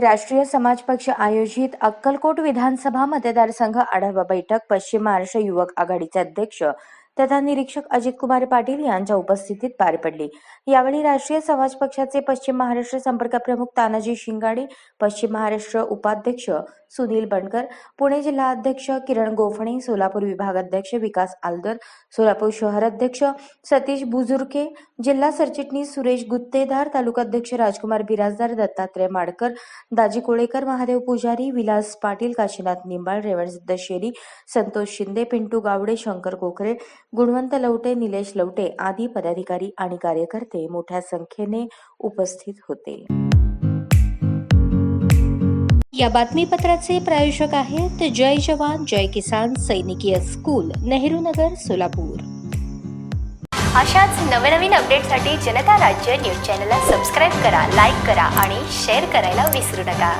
राष्ट्रीय समाज पक्ष आयोजित अक्कलकोट विधानसभा मतदारसंघ आढावा बैठक पश्चिम महाराष्ट्र युवक आघाडीचे अध्यक्ष तथा निरीक्षक अजित कुमार पाटील यांच्या उपस्थितीत पार पडली. यावेळी राष्ट्रीय समाज पक्षाचे पश्चिम महाराष्ट्र संपर्क प्रमुख तानाजी शिंगाडे पश्चिम महाराष्ट्र उपाध्यक्ष सुनील बनकर पुणे जिल्हा अध्यक्ष किरण गोफणे सोलापूर विभाग अध्यक्ष विकास आलदर सोलापूर शहर अध्यक्ष सतीश बुजुर्के जिल्हा सरचिटणीस सुरेश गुत्तेदार तालुकाध्यक्ष राजकुमार बिराजदार दत्तात्रय माडकर दाजी कोळेकर महादेव पुजारी विलास पाटील काशीनाथ निंबाळ रेवणसिद्ध शेरी संतोष शिंदे पिंटू गावडे शंकर कोकरे गुणवंत लवटे निलेश लवटे आदी पदाधिकारी आणि कार्यकर्ते मोठ्या संख्येने उपस्थित होते. या बातमीपत्राचे प्रायोजक आहेत जय जवान जय किसान सैनिकीय स्कूल नेहरू नगर सोलापूर. अशाच नवनवीन अपडेटसाठी जनता राज्य न्यूज चॅनलला सबस्क्राईब करा लाईक करा आणि शेअर करायला विसरू नका.